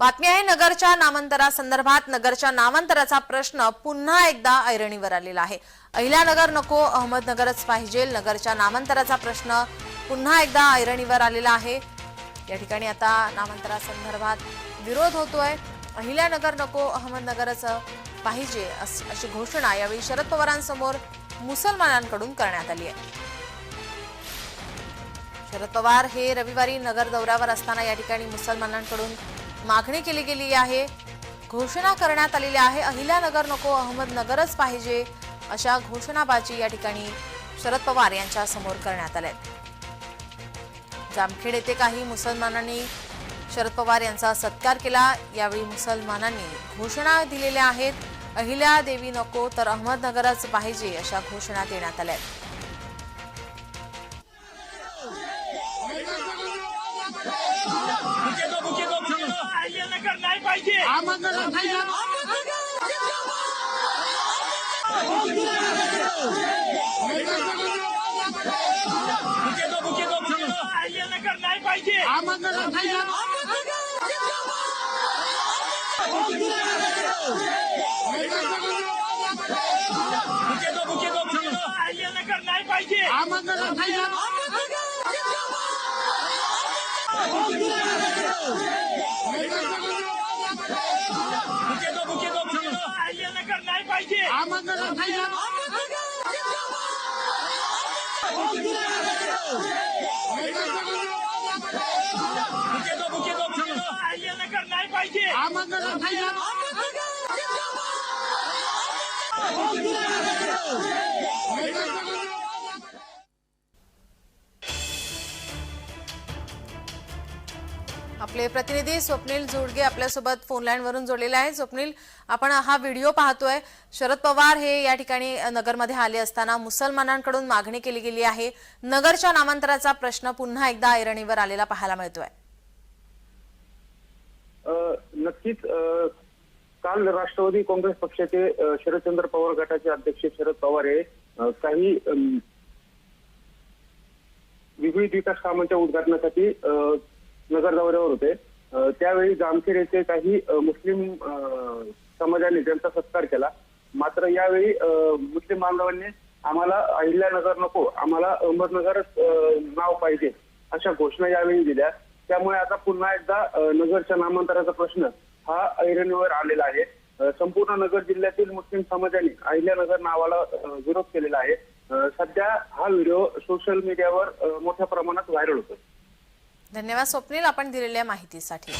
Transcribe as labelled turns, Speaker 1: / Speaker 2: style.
Speaker 1: बातमी आहे नगरच्या नामांतरासंदर्भात नगरच्या नामांतराचा प्रश्न पुन्हा एकदा ऐरणीवर आलेला आहे. अहिल्यानगर नको अहमदनगरच पाहिजे. नगरच्या नामांतराचा प्रश्न पुन्हा एकदा ऐरणीवर आलेला आहे. या ठिकाणी आता नामांतरासंदर्भात विरोध होतोय. अहिल्यानगर नको अहमदनगरच पाहिजे अशी घोषणा यावेळी शरद पवारांसमोर मुसलमानांकडून करण्यात आली आहे. शरद पवार हे रविवारी नगर दौऱ्यावर असताना या ठिकाणी मुसलमानांकडून मागणी केली गेली आहे. घोषणा करण्यात आलेली आहे. अहिल्यानगर नको अहमदनगरच पाहिजे अशा घोषणाबाजी या ठिकाणी शरद पवार यांच्या समोर करण्यात आल्या जामखेड येथे काही मुसलमानांनी शरद पवार यांचा सत्कार केला. यावेळी मुसलमानांनी घोषणा दिलेल्या आहेत. अहिल्या देवी नको तर अहमदनगरच पाहिजे अशा घोषणा देण्यात आल्या आहेत.
Speaker 2: अहिल्यानगर नाही पाहिजे बुके अहिल्यानगर नाही पाहिजे बुके नाही पाहिजे. नाही पाहिजे. बुके दो बुके दो बुके दो अहिल्यानगर नाही पाहिजे.
Speaker 1: आपले प्रतिनिधी स्वप्नील जोडगे आपल्यासोबत फोन वरून जोडलेले आहेत. स्वप्नील आपण हा व्हिडिओ पाहतोय. शरद पवार हे या ठिकाणी नगरमध्ये आले असताना मुसलमानांकडून मागणी केली गेली आहे. नगरच्या नामांतराचा प्रश्न पुन्हा एकदा ऐरणीवर आलेला पाहायला मिळतोय.
Speaker 3: नक्कीच काल राष्ट्रवादी काँग्रेस पक्षाचे शरदचंद्र पवार गटाचे अध्यक्ष शरद पवार हे काही विविध विकास कामांच्या उद्घाटनासाठी नगर दौऱ्यावर होते. त्यावेळी जामखेड येथे काही मुस्लिम समाजाने त्यांचा सत्कार केला. मात्र यावेळी मुस्लिम बांधवांनी आम्हाला अहिल्यानगर नको आम्हाला अहमदनगरच नाव पाहिजे अशा घोषणा यावेळी दिल्या. त्यामुळे आता पुन्हा एकदा नगरच्या नामांतराचा प्रश्न हा ऐरणीवर आलेला आहे. संपूर्ण नगर जिल्ह्यातील मुस्लिम समाजाने अहिल्यानगर नावाला विरोध केलेला आहे. सध्या हा व्हिडिओ सोशल मीडियावर मोठ्या प्रमाणात व्हायरल होतो
Speaker 1: धन्यवाद स्वप्नील आपण दिलेल्या माहितीसाठी.